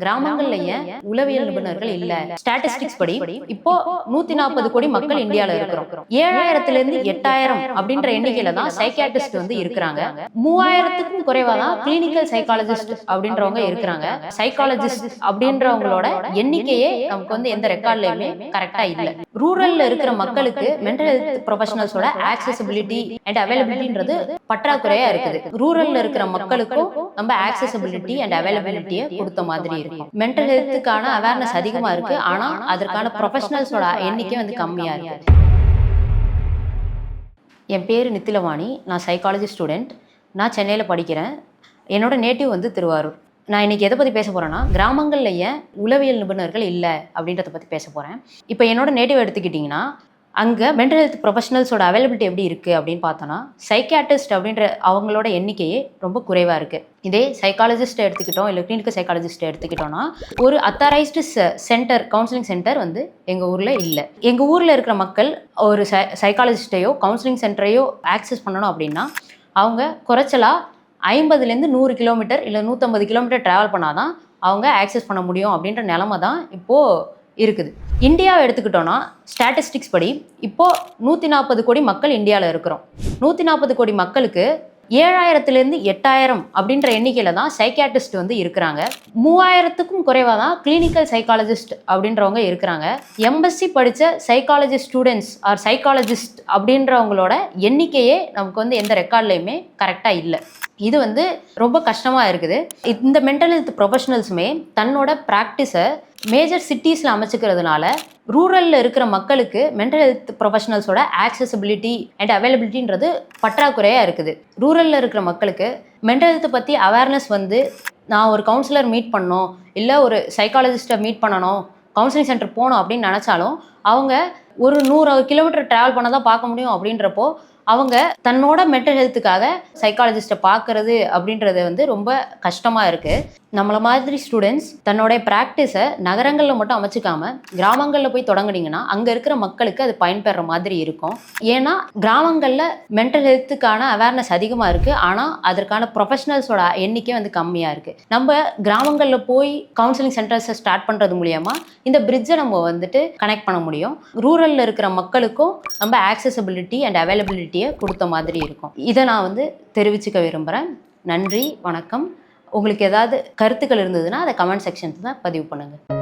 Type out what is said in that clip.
கிராமங்கள்ல ஏன் உளவியல் நிபுணர்கள் இல்ல. ஸ்டாட்டிஸ்டிக்ஸ் படி இப்போ நூத்தி நாற்பது கோடி மக்கள் இந்தியால இருக்கிறோம். ஏழாயிரத்துல இருந்து எட்டாயிரம் அப்படின்ற எண்ணிக்கையில தான் சைக்காட்ரிஸ்ட் வந்து இருக்கிறாங்க. மூவாயிரத்துக்கும் குறைவா தான் கிளினிக்கல் சைக்காலஜிஸ்ட் அப்படின்றவங்க இருக்கிறாங்க. சைக்காலஜிஸ்ட் அப்படின்றவங்களோட எண்ணிக்கையே நமக்கு வந்து எந்த ரெக்கார்ட்லயுமே கரெக்டா இல்ல. ரூரல்ல இருக்கிற மக்களுக்கு மென்டல் ஹெல்த் ப்ரொஃபஷனல்ஸோட ஆக்சசிபிலிட்டி அண்ட் அவைலபிலிட்டின்றது பற்றாக்குறையா இருக்குது. ரூரல்ல இருக்கிற மக்களுக்கும் நம்ம ஆக்சசிபிலிட்டி அண்ட் அவைலபிலிட்டியை கொடுத்த மாதிரி இருக்கும். மென்டல் ஹெல்த்துக்கான அவேர்னஸ் அதிகமா இருக்கு. ஆனா அதற்கான ப்ரொஃபஷனல்ஸோட எண்ணிக்கை வந்து கம்மியா இருக்கு. என் பேர் நித்திலவாணி. நான் சைக்காலஜி ஸ்டூடெண்ட் நான் சென்னையில் படிக்கிறேன். என்னோட நேட்டிவ் வந்து திருவாரூர். நான் இன்னைக்கு எதை பற்றி பேச போகிறேன்னா கிராமங்கள்ல ஏன் உளவியல் நிபுணர்கள் இல்லை அப்படின்றத பற்றி பேச போகிறேன் இப்போ என்னோட நேட்டிவ் எடுத்துக்கிட்டிங்கன்னா அங்கே மென்டல் ஹெல்த் ப்ரொஃபஷனல்ஸோட அவைலபிலிட்டி எப்படி இருக்குது அப்படின்னு பார்த்தோன்னா சைக்காட்டிஸ்ட் அப்படின்ற அவங்களோட எண்ணிக்கையே ரொம்ப குறைவாக இருக்குது இதே சைக்காலஜிஸ்ட் எடுத்துக்கிட்டோம் இல்லை கிளினிக்கல் சைக்காலஜிஸ்ட் எடுத்துக்கிட்டோம்னா ஒரு அத்தாரைஸ்டு சென்டர் கவுன்சிலிங் சென்டர் வந்து எங்கள் ஊரில் இல்லை. எங்கள் ஊரில் இருக்கிற மக்கள் ஒரு சை சைக்காலஜிஸ்ட்டையோ கவுன்சிலிங் சென்டரையோ ஆக்சஸ் பண்ணணும் அப்படின்னா அவங்க குறைச்சலாக ஐம்பதுலேருந்து நூறு கிலோமீட்டர் இல்லை நூற்றம்பது கிலோமீட்டர் ட்ராவல் பண்ணாதான் அவங்க ஆக்சஸ் பண்ண முடியும் அப்படின்ற நிலமை தான் இப்போது இருக்குது. இந்தியாவை எடுத்துக்கிட்டோன்னா ஸ்டாட்டிஸ்டிக்ஸ் படி இப்போது நூற்றி நாற்பது கோடி மக்கள் இந்தியாவில் இருக்கிறோம். நூற்றி நாற்பது கோடி மக்களுக்கு ஏழாயிரத்துலேருந்து எட்டாயிரம் அப்படின்ற எண்ணிக்கையில் தான் சைக்காட்டிஸ்ட் வந்து இருக்கிறாங்க. மூவாயிரத்துக்கும் குறைவாக தான் கிளினிக்கல் சைக்காலஜிஸ்ட் அப்படின்றவங்க இருக்கிறாங்க. எம்எஸ்சி படித்த சைக்காலஜி ஸ்டூடெண்ட்ஸ் ஆர் சைக்காலஜிஸ்ட் அப்படின்றவங்களோட எண்ணிக்கையே நமக்கு வந்து எந்த ரெக்கார்ட்லையுமே கரெக்டாக இல்லை. இது வந்து ரொம்ப கஷ்டமாக இருக்குது. இந்த மென்டல் ஹெல்த் ப்ரொஃபஷனல்ஸுமே தன்னோட ப்ராக்டிஸை மேஜர் சிட்டிஸில் அமைச்சிக்கிறதுனால ரூரலில் இருக்கிற மக்களுக்கு மென்டல் ஹெல்த் ப்ரொஃபஷனல்ஸோட ஆக்சசிபிலிட்டி அண்ட் அவைலபிலிட்டின்றது பற்றாக்குறையாக இருக்குது. ரூரலில் இருக்கிற மக்களுக்கு மென்டல் ஹெல்த்தை பற்றி அவேர்னஸ் வந்து நான் ஒரு கவுன்சிலர் மீட் பண்ணணும் இல்லை ஒரு சைக்காலஜிஸ்ட்டை மீட் பண்ணணும் கவுன்சிலிங் சென்டர் போகணும் அப்படின்னு நினச்சாலும் அவங்க ஒரு நூறு கிலோமீட்டர் ட்ராவல் பண்ண தான் பார்க்க முடியும் அப்படின்றப்போ அவங்க தன்னோட மென்டல் ஹெல்த்துக்காக சைக்காலஜிஸ்ட்டை பார்க்கறது அப்படின்றது வந்து ரொம்ப கஷ்டமாக இருக்குது நம்மளை மாதிரி ஸ்டூடெண்ட்ஸ் தன்னோடைய ப்ராக்டிஸை நகரங்களில் மட்டும் அமைச்சிக்காம கிராமங்களில் போய் தொடங்குனீங்கன்னா அங்கே இருக்கிற மக்களுக்கு அது பயன்பெற மாதிரி இருக்கும். ஏன்னா கிராமங்களில் மென்டல் ஹெல்த்துக்கான அவேர்னஸ் அதிகமாக இருக்குது ஆனால் அதற்கான ப்ரொஃபஷனல்ஸோட எண்ணிக்கை வந்து கம்மியாக இருக்குது நம்ம கிராமங்களில் போய் கவுன்சிலிங் சென்டர்ஸை ஸ்டார்ட் பண்ணுறது மூலியமாக இந்த பிரிட்ஜை நம்ம வந்துட்டு கனெக்ட் பண்ண முடியும். முடியும். ரூரலில் இருக்கிற மக்களுக்கும் நம்ம ஆக்சசபிலிட்டி அண்ட் அவைலபிலிட்டியை கொடுத்த மாதிரி இருக்கும். இதை நான் வந்து தெரிவிச்சுக்க விரும்புகிறேன் நன்றி வணக்கம். உங்களுக்கு ஏதாவது கருத்துக்கள் இருந்ததுன்னா அதை கமெண்ட் செக்ஷன்ஸ் தான் பதிவு பண்ணுங்கள்